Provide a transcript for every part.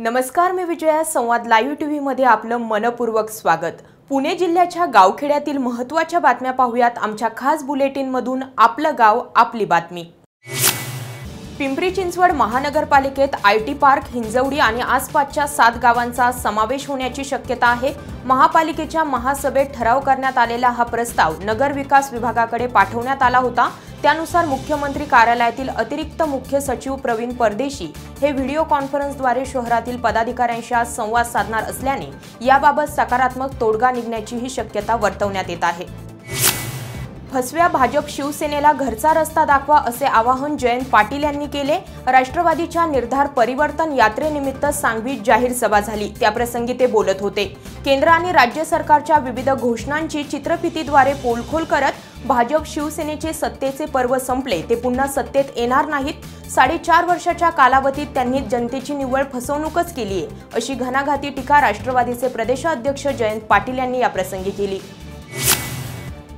नमस्कार मी विजया. संवाद live T मध्ये आपलं मनपूर्वक स्वागत. पुणे जिल्ह्याच्या गावखेड्यातील महत्त्वाच्या बातम्या पाहूयात. आमच्या खास बुलेटिनमधून आपलं गाव आपली बातमी. पिंपरी चिंचवड महानगरपालिकेत आय टी पार्क हिंजवडी आणि आसपासच्या सात गावांचा समावेश होण्याची शक्यता आहे. महापालिकेच्या महासभेत ठराव करण्यात आलेला हा प्रस्ताव नगर विकास विभागाकडे पाठवण्यात आला होता. त्यानुसार मुख्यमंत्री कार्यालयातील अतिरिक्त मुख्य सचिव प्रवीण परदेशी हे व्हिडिओ कॉन्फरन्सद्वारे शहरातील पदाधिकाऱ्यांशी आज संवाद साधणार असल्याने याबाबत सकारात्मक तोडगा निघण्याचीही शक्यता वर्तवण्यात येत आहे. फसव्या भाजप शिवसेनेला घरचा रस्ता दाखवा असे आवाहन जयंत पाटील यांनी केले. राष्ट्रवादीच्या निर्धार परिवर्तन यात्रेनिमित्त सांगवीत जाहीर सभा झाली. त्याप्रसंगी ते बोलत होते. केंद्र आणि राज्य सरकारच्या विविध घोषणांची चित्रफितीद्वारे पोलखोल करत भाजप शिवसेनेचे सत्तेचे पर्व संपले. ते पुन्हा सत्तेत येणार नाहीत. साडेचार वर्षाच्या कालावधीत त्यांनी जनतेची निव्वळ फसवणूकच केली आहे अशी घणाघाती टीका राष्ट्रवादीचे प्रदेशाध्यक्ष जयंत पाटील यांनी याप्रसंगी केली.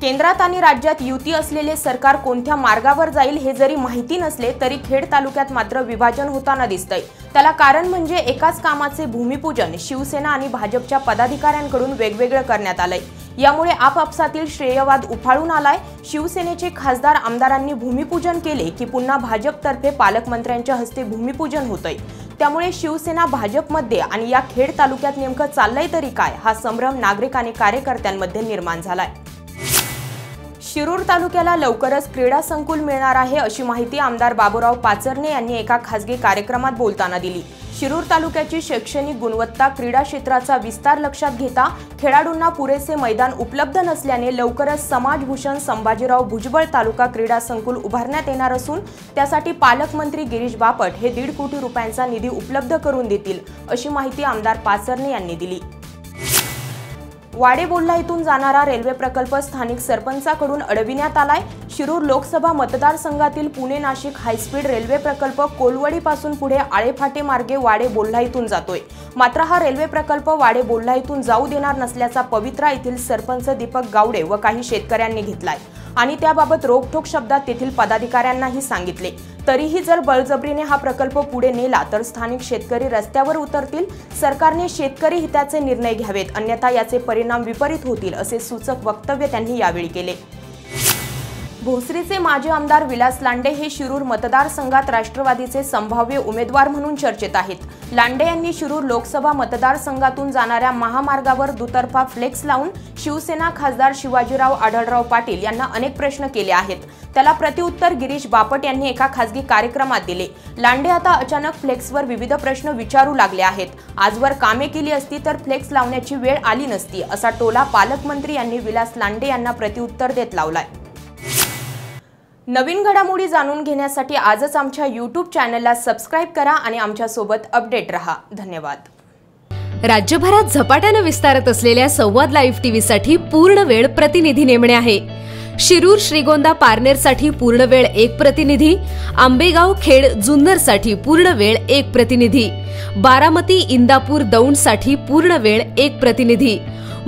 केंद्रात आणि राज्यात युती असलेले सरकार कोणत्या मार्गावर जाईल हे जरी माहिती नसले तरी खेड तालुक्यात मात्र विभाजन होताना दिसतंय. त्याला कारण म्हणजे एकाच कामाचे भूमिपूजन शिवसेना आणि भाजपच्या पदाधिकाऱ्यांकडून वेगवेगळं करण्यात आलंय. यामुळे आपापसातील श्रेयवाद उफाळून आलाय. शिवसेनेचे खासदार आमदारांनी भूमिपूजन केले की पुन्हा भाजपतर्फे पालकमंत्र्यांच्या हस्ते भूमिपूजन होतंय. त्यामुळे शिवसेना भाजपमध्ये आणि या खेड तालुक्यात नेमकं चाललंय तरी काय हा संभ्रम नागरिक आणि कार्यकर्त्यांमध्ये निर्माण झालाय. शिरूर तालुक्याला लवकरच क्रीडा संकुल मिळणार आहे अशी माहिती आमदार बाबूराव पाचरणे यांनी एका खासगी कार्यक्रमात बोलताना दिली. शिरूर तालुक्याची शैक्षणिक गुणवत्ता क्रीडा क्षेत्राचा विस्तार लक्षात घेता खेळाडूंना पुरेसे मैदान उपलब्ध नसल्याने लवकरच समाजभूषण संभाजीराव भुजबळ तालुका क्रीडा संकुल उभारण्यात येणार असून त्यासाठी पालकमंत्री गिरीश बापट हे दीड कोटी रुपयांचा निधी उपलब्ध करून देतील अशी माहिती आमदार पाचरणे यांनी दिली. वाडे इथून जाणारा रेल्वे प्रकल्प स्थानिक सरपंचाकडून अडविण्यात आलाय. शिरूर लोकसभा मतदारसंघातील पुणे नाशिक हायस्पीड रेल्वे प्रकल्प कोलवडीपासून पुढे आळेफाटे मार्गे वाडे इथून जातोय. मात्र हा रेल्वे प्रकल्प वाडे इथून जाऊ देणार नसल्याचा पवित्रा येथील सरपंच दीपक गावडे व काही शेतकऱ्यांनी घेतलाय. आणि त्याबाबत रोखठोक शब्दात तेथील पदाधिकाऱ्यांनाही सांगितले. तरीही जर बळजबरीने हा प्रकल्प पुढे नेला तर स्थानिक शेतकरी रस्त्यावर उतरतील सरकारने शेतकरी हिताचे निर्णय घ्यावेत अन्यथा याचे परिणाम विपरीत होतील असे सूचक वक्तव्य त्यांनी यावेळी केले. भोसरीचे माजी आमदार विलास लांडे हे शिरूर मतदारसंघात राष्ट्रवादीचे संभाव्य उमेदवार म्हणून चर्चेत आहेत. लांडे यांनी शिरूर लोकसभा मतदारसंघातून जाणाऱ्या महामार्गावर दुतर्फा फ्लेक्स लावून शिवसेना खासदार शिवाजीराव आढळराव पाटील यांना अनेक प्रश्न केले आहेत. त्याला प्रतिउत्तर गिरीश बापट यांनी एका खासगी कार्यक्रमात दिले. लांडे आता अचानक फ्लेक्सवर विविध प्रश्न विचारू लागले आहेत. आजवर कामे केली असती तर फ्लेक्स लावण्याची वेळ आली नसती असा टोला पालकमंत्री यांनी विलास लांडे यांना प्रतिउत्तर देत लावलाय. नवीन घडामोडी जाणून घेण्यासाठी आजच आमच्या यूट्यूब चॅनलला सबस्क्राईब करा आणि आमच्यासोबत अपडेट रहा. धन्यवाद. राज्यभरात झपाट्यानं विस्तारत असलेल्या संवाद लाईव्ह टीव्हीसाठी पूर्ण वेळ प्रतिनिधी नेमणे आहे. शिरूर श्रीगोंदा पारनेरसाठी पूर्ण वेळ एक प्रतिनिधी आंबेगाव खेड जुन्नरसाठी पूर्ण वेळ एक प्रतिनिधी बारामती इंदापूर दौंडसाठी पूर्ण वेळ एक प्रतिनिधी